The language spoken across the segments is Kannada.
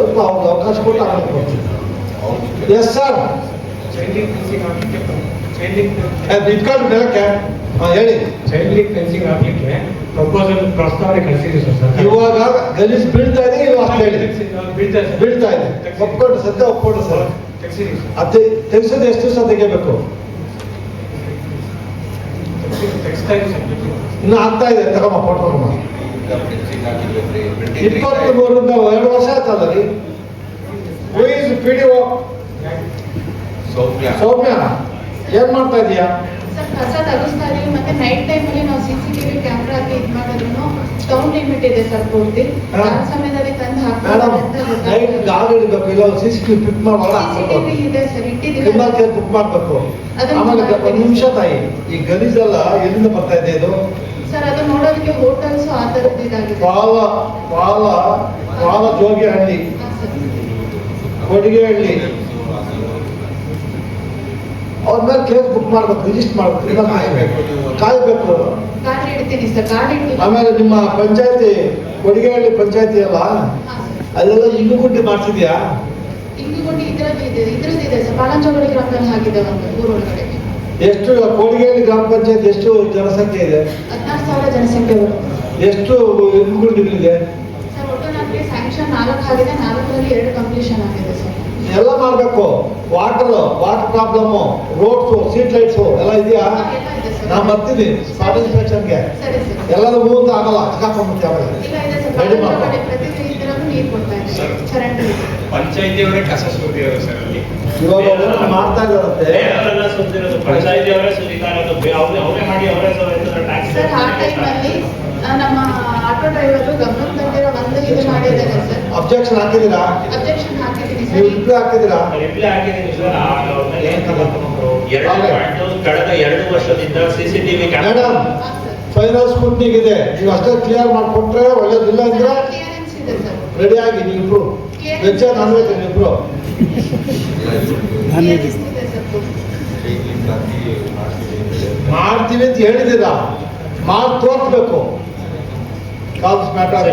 ಸ್ವಲ್ಪ ಅವ್ರಿಗೆ ಅವಕಾಶ ಕೊಟ್ಟು ಎಸ್ ಸರ್ ಇಟ್ಕೊಂಡು ಬೆಳಕ್ಕೆ ಹಾಂ ಹೇಳಿ. ಚೈಲ್ಡ್ ಫೆನ್ಸಿಂಗ್ ಹಾಕ್ಲಿಕ್ಕೆ ಪ್ರಪೋಸಲ್ ಪ್ರಸ್ತಾವನೆ ಕಳಿಸಿದ್ವಿ ಸರ್ ಇವಾಗ ಗಲೀಜ್ ಬೀಳ್ತಾ ಇದೆ ಇವಾಗ ಹೇಳಿ ಬೀಳ್ತಾ ಬೀಳ್ತಾ ಇದೆ. ಒಪ್ಕೊಂಡು ಸದ್ಯ ಒಪ್ಕೊಂಡು ಸರ್ ಅದೇ ತೆಗ್ಸೋದು ಎಷ್ಟು ದಿವಸ ತೆಗಿಬೇಕು? ಇನ್ನು ಆಗ್ತಾ ಇದೆ ಫೋಟೋ ಇಪ್ಪತ್ತ್ ಮೂರಿಂದ ಎರಡು ವರ್ಷ ಆಯ್ತಲ್ಲ ರೀ? P D O Soumya. ಏನ್ ಮಾಡ್ತಾ ಇದೀಯಾ? ಸರ್ ಕಸ ತಗಿಸ್ತಾ ಮತ್ತೆ ನೈಟ್ ಟೈಮಲ್ಲಿ ನಾವು ಸಿ ಸಿ ಟಿವಿ ಕ್ಯಾಮ್ರಾ ಹಾಕಿ ಇದು ಮಾಡಿದ್ರು ಟೌನ್ ಲಿಮಿಟ್ ಇದೆ ಸರ್ ಪೂರ್ತಿ. ಆ ಸಮಯದಲ್ಲಿ ತಂದು ಗಾಡಿ ಇಡಬೇಕು ಇಲ್ಲ ಸಿ ಸಿ ಟಿವಿ ಫಿಟ್ ಮಾಡೋಣ ಟಿವಿ ಇದೆ ಸರ್ ಇಟ್ಟಿದ್ದೀವಿ. ಬುಕ್ ಮಾಡಬೇಕು. ಅದನ್ನ ಆಮೇಲೆ ಒಂದು ನಿಮಿಷ ತಾಯಿ ಈ ಗಲೀಜೆಲ್ಲ ಎಲ್ಲಿಂದ ಬರ್ತಾ ಇದೆ ಇದು? ಸರ್ ಅದು ನೋಡೋದಕ್ಕೆ ಹೋಟೆಲ್ಸ್ ಆ ತರದ್ದು ಇದಾಗಿದೆ. ಪಾಲ ಪಾಲ ಪಾಲ ಜೋಗಿಹಳ್ಳಿ. ಕೊಡಿಗೆಹಳ್ಳಿ. ಅವ್ರ ಮೇಲೆ ಕೇಸ್ ಬುಕ್ ಮಾಡ್ಬೇಕು ರಿಜಿಸ್ಟರ್ ಮಾಡ್ಬೇಕು. ಕಾಯ್ಬೇಕು. ಕಾರ್ಡ್ ಇಡ್ತೀನಿ ಸರ್ ಕಾರ್ಡ್ ಇಡ್ತೀನಿ. ಆಮೇಲೆ ನಿಮ್ಮ ಪಂಚಾಯತಿ ಕೊಡಿಗೆಹಳ್ಳಿ ಪಂಚಾಯತಿ ಅಲ್ಲ. ಅಲ್ಲೆಲ್ಲ ಇಂಗು ಗುಡ್ಡಿ ಮಾಡ್ತಿದ್ಯಾ? ಇಂಗುಗುಂಡಿ ಇದ್ರದ್ದು ಇದೆ ಇದ್ರದ್ದು ಇದೆ ಸರ್. ಬಾಲಂಚೋಗಡಿ ಗ್ರಾಮದಲ್ಲಿ ಹಾಕಿದೆ ಒಂದು ಊರೊಳಗಡೆ. ಎಷ್ಟು ಕೊಡಿಗೆಹಳ್ಳಿ ಗ್ರಾಮ ಪಂಚಾಯತ್ ಎಷ್ಟು ಜನಸಂಖ್ಯೆ ಇದೆ? ಹದಿನಾರು ಸಾವಿರ ಜನಸಂಖ್ಯೆ ಎಷ್ಟು ಗುಡ್ಡಿಗಳಿದೆ ಸರ್ ಒಟ್ಟು ನಮಗೆ ಸ್ಯಾಂಕ್ಷನ್ ನಾಲ್ಕು ಆಗಿದೆ ನಾಲ್ಕರಲ್ಲಿ ಎರಡು ಕಂಪ್ಲೀಷನ್ ಆಗಿದೆ ಸರ್. ಎಲ್ಲ ಮಾಡಬೇಕು. Water water problem roads street lights ಎಲ್ಲ ಇದೆಯಾ. ನಾನು ಬರ್ತೀನಿ ಸಾಟಿಸ್ಫ್ಯಾಕ್ಷನ್ಗೆ ಇನ್ಸ್ಪೆಕ್ಷನ್ಗೆ ಸರಿ ಸರ್. ಎಲ್ಲರೂ ಮೂವಂತ ಆಗಲ್ಲ ಇದೆ ಸರ್. ರೆಡಿ ಮಾಡು. ಸರ್. ಪಂಚಾಯತಿಯವರೇ ಕಸ ಸುರಿದಿದ್ದಾರೆ ಸರ್ ಅಲ್ಲಿ. ಇವಾಗ ಅವ್ರು ಮಾಡ್ತಾ ಸುತ್ತಿರೋದು ಪಂಚಾಯತಿ ಅವರೇ ಮಾಡಿ ಅವ್ರೇ ಅವರೇ ಮಾಡಿ ಅವರೇ ಟ್ಯಾಕ್ಸ್ ಸರ್ ಆ ಟೈಮಲ್ಲಿ ನಮ್ಮ ಆಟೋ ಡ್ರೈವರು ಗಮನ ತಂದಿರೋ ಒಂದು ಇದು ಮಾಡಿದ್ದಾರೆ ಸರ್. ಅಬ್ಜೆಕ್ಷನ್ ಹಾಕಿದ್ದೀರಾ? ಅಬ್ಜೆಕ್ಷನ್ ಹಾಕಿದ್ದೀನಿ ನೀವು ಸರ್ ರಿಪ್ಲೈ ಹಾಕಿದ್ದೀರಾ? ರಿಪ್ಲೈ ಹಾಕಿದ್ದೀನಿ ಸರ್ ಅವ್ರ ಮೇಲೆ ಏನ್ ಎರಡು ಕಳೆದ ಎರಡು ವರ್ಷದಿಂದ ಸಿಸಿಟಿವಿ ಮೇಡಮ್. ಫೈನಲ್ ಸ್ಪೂಟ್ನಿಗೆ ಇದೆ ನೀವು ಅಷ್ಟೇ ಕ್ಲಿಯರ್ ಮಾಡಿಕೊಟ್ರೆ ಒಳ್ಳೇದಿಲ್ಲ ಅಂದ್ರೆ ಸರ್, ಕ್ಲಿಯರೆನ್ಸ್ ಇದೆ ಸರ್ ರೆಡಿ ಆಗಿ ನೀವಿಬ್ರು ವೆಜ್ ನಾನ್ ವೆಜ್ ನೀವಿಬ್ರು ಮಾಡ್ತೀವಿ ಅಂತ ಹೇಳಿದಿರ? ಮಾತು ತೋರ್ಸ್ಬೇಕು. Calls matter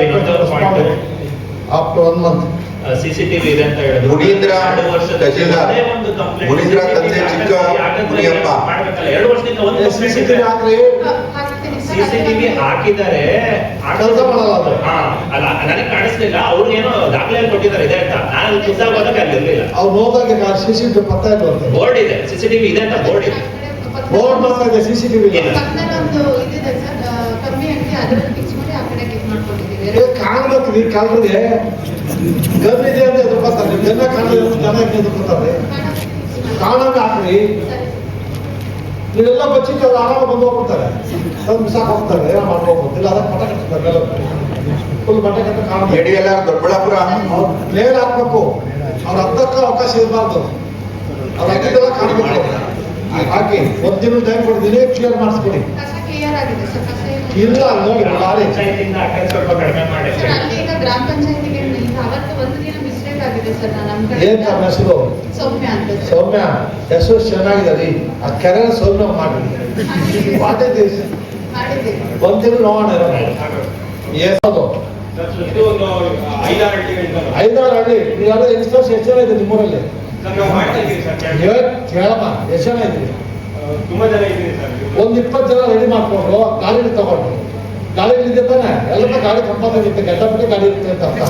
after one month CCTV ಇದೆ ಅಂತ ಹೇಳಿದ್ರು. ಮುನೀಂದ್ರ ಎರಡು ವರ್ಷದ ತಹಶೀಲ್ದಾರ್. ಮುನೀಂದ್ರ ತಂದೆ ಚಿಕ್ಕ ಮುನಿಯಪ್ಪ. ಎರಡು ವರ್ಷದಿಂದ ಒಂದು C complaint C C TV ಹಾಕಿದ್ದಾರೆ ಕೆಲ್ಸ ಮಾಡಲ್ಲ ಅದು. ಅಲ್ಲ ನನಗೆ ಕಾಣಿಸ್ಲಿಲ್ಲ. ಅವ್ರಿಗೆ ಏನೋ ದಾಖಲೆ ಕೊಟ್ಟಿದ್ದಾರೆ ಇದೆ ಅಂತ. ನಾನು ಪುಸ್ತಕ ಓದಕ್ಕೆ ಅಲ್ಲಿರ್ಲಿಲ್ಲ ಅವ್ರು ಹೋದಾಗ ಸಿ ಸಿ ಟಿವಿ ಪತ್ತ ಬೋರ್ಡ್ ಇದೆ ಸಿಸಿಟಿವಿ ಇದೆ ಅಂತ ಬೋರ್ಡ್ ಇದೆ. ಬೋರ್ಡ್ ಮಾತ್ರ ಇದೆ ಸಿ ಸಿ ಟಿವಿ ಇಲ್ಲ ಕಾಣ್ಬೇಕು ಕಾಲ್ರಿಗೆ ಗನ್ ಇದೆ ಅಂತ ಎದುರ್ಕೊತಾರೆ. ಗನ್ನ ಕಾಣಲ್ಲ ಅಂತ ಜನ ಯಾಕೆ ಎದುರ್ಕೊತಾರೆ ಕಾಣಂಗ ಹಾಕ್ರಿ ನೀವೆಲ್ಲ ಬಚ್ಚಿಟ್ಟು ಆರಾಮ ಬಂದು ಹೋಗ್ಬಿಡ್ತಾರೆ. ಅದನ್ನು ಬಿಸಾಕ್ ಹೋಗ್ತಾರೆ ಏನೋ ಮಾಡ್ಕೋಬೋದು ಇಲ್ಲ ಅದಕ್ಕೆ ಮಠ ಕಟ್ಟಿಸ್ತಾರೆ ಫುಲ್ ಬಟ್ಟೆ ಕಟ್ಟ ಕಾಣ ಎಲ್ಲ ದೊಡ್ಡಬಳ್ಳಾಪುರ ಅವ್ರು ಹಾಕ್ಬೇಕು. ಅವ್ರ ಹತ್ತಕ್ಕೆ ಅವಕಾಶ ಇರಬಾರ್ದು. ಅವ್ರ ಹಾಕಿದ್ದೆಲ್ಲ ಕಾಣ್ಬೇಕು. ಹಾಕಿ ಒಂದು ದಿನ ಟೈಮ್ ಕೊಡ್ತೀನಿ ಕ್ಲಿಯರ್ ಮಾಡಿಸ್ಕೊಡಿ. ಕ್ಲಿಯರ್ ಆಗಿದೆ ಸರ್ ಇಲ್ಲ ನೋಡಿ ಪಂಚಾಯತಿಂದ ಆ ಕಡೆ ಸ್ವಲ್ಪ ಕಡಿಮೆ ಮಾಡಿ ಸರ್ ಅಲ್ಲಿ ಈಗ ಗ್ರಾಮ ಪಂಚಾಯತಿಗೆ ಅವತ್ತು ಒಂದು ದಿನ ಮಿಸ್ಟೇಕ್ ಆಗಿದೆ ಸರ್ ನಾನು ನಮ್ಮ ಏನ್ ತಮ್ಮ ಕಡೆ ಹೆಸರು? ಸೌಮ್ಯ ಅಂತ ಸೌಮ್ಯ ಹೆಸರು ಚೆನ್ನಾಗಿದೆ ರೀ. ಆ ಕೆರೆ ಸೌಮ್ಯ ಮಾಡಿ ವಾಟ್ ಇಸ್ ದಿಸ್ ಮಾಡಿದ್ದೀವಿ ಒಂದ್ ದಿನ ನೋಡೋಣ ಏನದು ಐದಾರು ಹಳ್ಳಿ. ಎಷ್ಟು ಜನ ಇದೆ ನಿಮ್ಮೂರಲ್ಲಿ? ಹೇಳಪ್ಪ ಕೇಳಮ್ಮ ಎಷ್ಟು ಜನ ಇದ್ರಿ ಆ, ತುಂಬಾ ಜನ ಇದ್ದೀವಿ ಸರ್. ಒಂದ್ ಇಪ್ಪತ್ತು ಜನ ರೆಡಿ ಮಾಡ್ಕೊಂಡು ಗಾಡಿ ತಗೊಂಡು. ಗಾಡಿ ಇದೆ ತಾನೆ. ಎಲ್ಲ ಗಾಡಿ ಇರುತ್ತೆ ಗಡ್ಡ ಗಾಡಿ ಇರುತ್ತೆ ಅಂತ ಅರ್ಥ.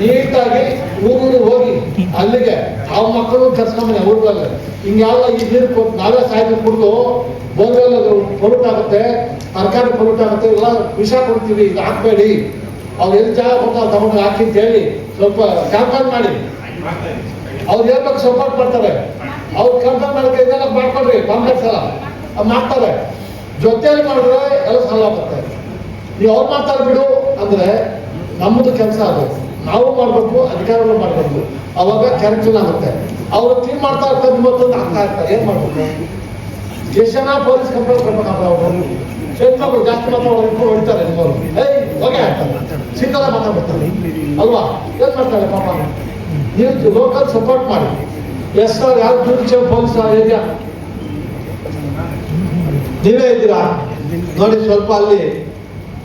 ನೀಟಾಗಿ ಊರೂರು ಹೋಗಿ ಅಲ್ಲಿಗೆ ಆ ಮಕ್ಕಳು ಕರ್ಸ್ಕೊಂಬನೆ ಊರಲ್ಲಿ. ಹಿಂಗೆಲ್ಲ ಈ ನೀರು ಕೊಟ್ಟು ನಾವೇ ಸಾಯಿತು ಕುಡಿದು ಬೋರ್ವೆಲ್ ಪೊಲೂಟ್ ಆಗುತ್ತೆ ತರಕಾರಿ ಪೊಲೂಟ್ ಆಗುತ್ತೆ ಎಲ್ಲ ವಿಷ ಕೊಡ್ತೀವಿ ಈಗ ಹಾಕ್ಬೇಡಿ. ಅವ್ರು ಎಲ್ಲಿ ಜಾಗ ಕೊಡ್ತಾರೆ ತಗೊಂಡು ಹಾಕಿ ಅಂತ ಹೇಳಿ ಸ್ವಲ್ಪ ಕ್ಯಾಂಪೇನ್ ಮಾಡಿ. ಅವ್ರು ಹೇಳ್ಬೇಕು ಸಪೋರ್ಟ್ ಮಾಡ್ತಾರೆ. ಅವ್ರು ಕ್ಯಾಂಪೇನ್ ಮಾಡಕ್ಕೆ ಮಾಡ್ಕೊಡ್ರಿ ಕಾಂಗ್ರೆಸ್ ಎಲ್ಲ ಮಾಡ್ತಾರೆ. ಜೊತೆಯಲ್ಲಿ ಮಾಡಿದ್ರೆ ಎಲ್ಲ ಸಾಲ ಬರ್ತಾರೆ ನೀವು ಅವ್ರು ಮಾಡ್ತಾರೆ ಬಿಡು ಅಂದ್ರೆ ನಮ್ಮದು ಕೆಲಸ ಅದು. ನಾವು ಮಾಡಬೇಕು, ಅಧಿಕಾರಗಳು ಮಾಡಬೇಕು. ಅವಾಗ ಕರೆಕ್ಷನ್ ಆಗುತ್ತೆ. ಅವರು ಕ್ಲೀನ್ ಮಾಡ್ತಾ ಇರ್ತಾರೆ ಮತ್ತೊಂದು ಆಗ್ತಾ ಇರ್ತಾರೆ. ಏನ್ ಮಾಡ್ಬೇಕು? ಪೊಲೀಸ್ ಕಂಪ್ಲೇಂಟ್ ಕೊಡ್ಬೇಕಂತ ಅವರು. ಹೆಣ್ಮಕ್ಳು ಜಾಸ್ತಿ ಮಾತ್ರ ಹೇಳ್ತಾರೆ ಹೊಡಿತಾರೆ ನಿಮ್ಮವರು. ಏಯ್ ಹೋಗಿ ಆಗ್ತಾರೆ ಸಿಕ್ಕಲ್ಲ ಮಾತಾಡ್ಬಿಡ್ತಾರೆ. ಅಲ್ವಾ? ಮಾಡ್ತಾರೆ ಪಾಪ. ನೀವು ಲೋಕಲ್ ಸಪೋರ್ಟ್ ಮಾಡಿ. ಎಸ್ ಆರ್ ಯಾವ ಜುಡಿಷಿಯಲ್ ಪೊಲೀಸ್ ಏರಿಯಾ ನೀವೇ ಇದ್ದೀರಾ? ನೋಡಿ ಸ್ವಲ್ಪ ಅಲ್ಲಿ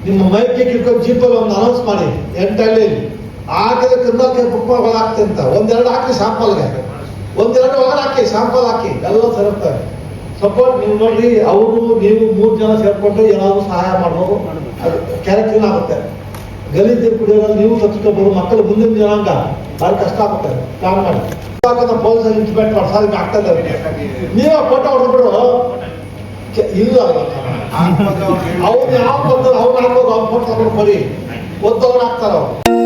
ನಿಮ್ಮ ಮೈಕ್ ಕಿಟ್ಕೊಂಡು ಜೀಪಲ್ಲಿ ಒಂದು ಅನೌನ್ಸ್ ಮಾಡಿ. ಎಂಟಲ್ಲಿ ಹಾಕಿದ ಕರ್ನಾಟಕ ಬುಕ್ ಹಾಕ್ತಿ ಅಂತ. ಒಂದೆರಡು ಹಾಕಿ ಸ್ಯಾಂಪಲ್ಗೆ ಒಂದೆರಡು ಒಳಗೆ ಹಾಕಿ ಸ್ಯಾಂಪಲ್ ಹಾಕಿ. ಎಲ್ಲ ಸೇರುತ್ತವೆ ಸಪೋರ್ಟ್ ನೀವು ನೋಡ್ರಿ, ಅವರು, ನೀವು ಮೂರು ಜನ ಸೇರ್ಕೊಂಡು ಏನಾದರೂ ಸಹಾಯ ಮಾಡೋದು ಅದು ಕ್ಯಾರೆಕ್ಟರ್ ಆಗುತ್ತೆ. ಗಲೀಜ್ ನೀರು ಕುಡಿಯೋದ್ರಲ್ಲಿ ನೀವು ಸತ್ಕೊಬೋದು ಮಕ್ಕಳು ಮುಂದಿನ ಜನಾಂಗ ಭಾರಿ ಕಷ್ಟ ಆಗುತ್ತೆ ಪ್ಲಾನ್ ಮಾಡಿ ಇವಾಗ ಪೊಲೀಸ್ ಇಂಟಿಮೇಟ್ ಮಾಡಿ ಸಾರಿ ಆಗ್ತಾ ಇದೆ ನೀವೇ ಫೋಟೋ ಹೊಡೆದ್ಬಿಡು ಕೆ- ಇಲ್ಲ ಅವ್ನು ಯಾವ ಬಂದ್ರೆ ಅವ್ನು ಹಾಕೋದು ಅವ್ನ ಫೋಟೋ ತಗೊಂಡು ಬರೀ ಒದ್ದವ್ರು ಹಾಕ್ತಾರೆ ಅವ್ರು